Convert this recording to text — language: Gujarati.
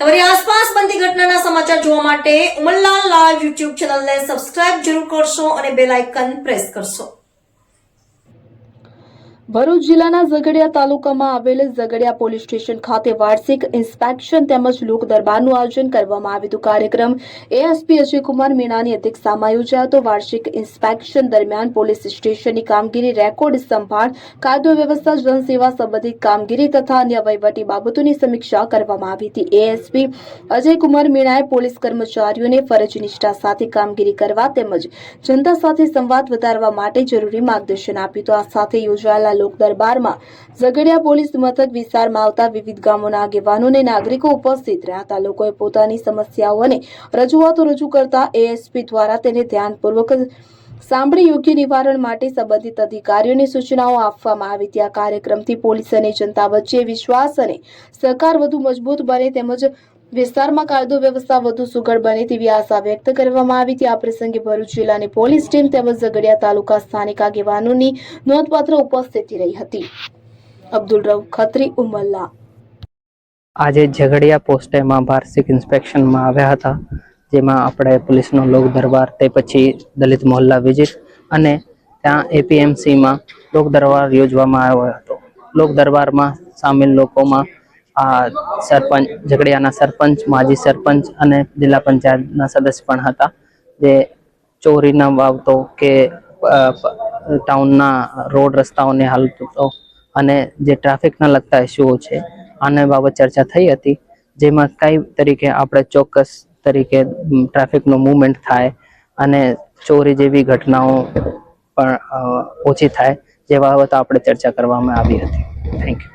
તમારી આસપાસ બનતી ઘટનાના સમાચાર જોવા માટે ઉમરલાલ લાલ યુટ્યુબ ચેનલને સબસ્ક્રાઇબ જરૂર કરશો અને બેલ આઇકન પ્રેસ કરશો. ભરૂચ જિલ્લાના ઝઘડિયા તાલુકામાં આવેલ ઝઘડિયા પોલીસ સ્ટેશન ખાતે વાર્ષિક ઇન્સ્પેક્શન તેમજ લોક દરબારનું આયોજન કરવામાં આવ્યું હતું. કાર્યક્રમ એએસપી અજયકુમાર મીણાની અધ્યક્ષતામાં યોજાયો હતો. વાર્ષિક ઇન્સ્પેક્શન દરમિયાન પોલીસ સ્ટેશનની કામગીરી રેકોર્ડ સંભાળ, કાયદો વ્યવસ્થા જનસેવા સંબંધિત કામગીરી તથા અન્ય વહીવટી બાબતોની સમીક્ષા કરવામાં આવી હતી. એએસપી અજયકુમાર મીણાએ પોલીસ કર્મચારીઓને ફરજ નિષ્ઠા સાથે કામગીરી કરવા તેમજ જનતા સાથે સંવાદ વધારવા માટે જરૂરી માર્ગદર્શન આપ્યું હતું. આ સાથે યોજાયેલા લોક દરબારમાં ઝઘડિયા પોલીસ મથક વિસ્તારમાં આવતા વિવિધ ગામોના આગેવાનો અને નાગરિકો ઉપસ્થિત રહ્યા લોકોએ પોતાની સમસ્યાઓ અને રજૂઆતો રજૂ કરતા એએસપી દ્વારા તેને ધ્યાનપૂર્વક સાંભળી, યોગ્ય નિવારણ માટે સંબંધિત અધિકારીઓને સૂચનાઓ આપવામાં આવી. હતી આ કાર્યક્રમથી પોલીસ અને જનતા વચ્ચે વિશ્વાસ અને સહકાર વધુ મજબૂત બને તેમજ વિસ્તારમાં કાયદો વ્યવસ્થા વધુ સુઘડ બને તેવી આશા વ્યક્ત કરવામાં આવી. હતી આ પ્રસંગે ભરૂચ જિલ્લાની પોલીસ ટીમ તેમજ ઝઘડિયા તાલુકા સ્થાનિક આગેવાનોની નોંધપાત્ર ઉપસ્થિતિ રહી હતી. અબ્દુલ રઉફ ખત્રી, ઉમલ્લા. આજે ઝઘડિયા પોસ્ટેમાં વાર્ષિક ઇન્સ્પેક્શનમાં આવ્યા હતા, જેમાં આપણે પોલીસનો લોક દરબાર, તે પછી દલિત મોહલ્લા વિઝિટ અને ત્યાં એપીએમસીમાં લોક દરબાર યોજવામાં આવ્યો હતો. લોક દરબારમાં સામેલ લોકોમાં સરપંચ, ઝઘડિયાના સરપંચ, માજી સરપંચ અને જિલ્લા પંચાયતના સદસ્ય પણ હતા. જે ચોરીના વાવતો કે ટાઉનના રોડ રસ્તાઓની હાલતો અને જે ટ્રાફિકના લગતા ઇસ્યુઓ છે, આને બાબત ચર્ચા થઈ હતી. જેમાં કઈ તરીકે આપણે ચોક્કસ તરીકે ટ્રાફિકનું મૂવમેન્ટ થાય અને ચોરી જેવી ઘટનાઓ પણ ઓછી થાય, જે બાબત આપણે ચર્ચા કરવામાં આવી હતી. Thank you